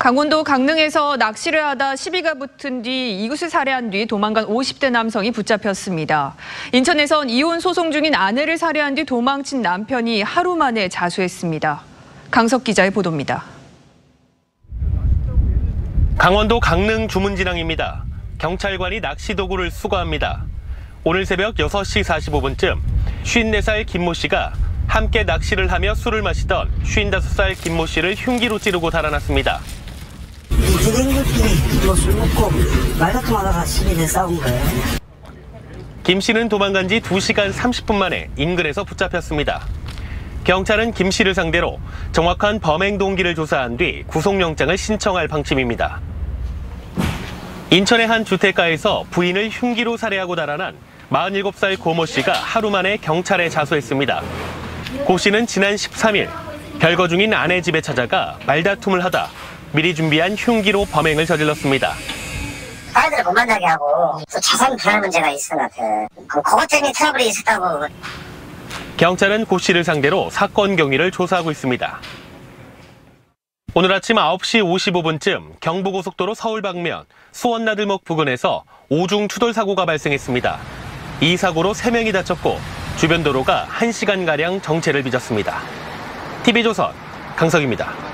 강원도 강릉에서 낚시를 하다 시비가 붙은 뒤 이웃을 살해한 뒤 도망간 50대 남성이 붙잡혔습니다. 인천에선 이혼 소송 중인 아내를 살해한 뒤 도망친 남편이 하루 만에 자수했습니다. 강석 기자의 보도입니다. 강원도 강릉 주문진항입니다. 경찰관이 낚시 도구를 수거합니다. 오늘 새벽 6시 45분쯤 54살 김모 씨가 함께 낚시를 하며 술을 마시던 55살 김모 씨를 흉기로 찌르고 달아났습니다. 김 씨는 도망간 지 2시간 30분 만에 인근에서 붙잡혔습니다. 경찰은 김 씨를 상대로 정확한 범행 동기를 조사한 뒤 구속영장을 신청할 방침입니다. 인천의 한 주택가에서 부인을 흉기로 살해하고 달아난 47살 고모 씨가 하루 만에 경찰에 자수했습니다. 고 씨는 지난 13일 별거 중인 아내 집에 찾아가 말다툼을 하다 미리 준비한 흉기로 범행을 저질렀습니다. 아이들 못 만나게 하고 또 자산 불안 문제가 있어 나한테. 그 그것 때문에 트러블이 있었다고 경찰은 고 씨를 상대로 사건 경위를 조사하고 있습니다. 오늘 아침 9시 55분쯤 경부고속도로 서울 방면 수원나들목 부근에서 오중 추돌 사고가 발생했습니다. 이 사고로 3명이 다쳤고 주변 도로가 1시간가량 정체를 빚었습니다. TV조선 강석입니다.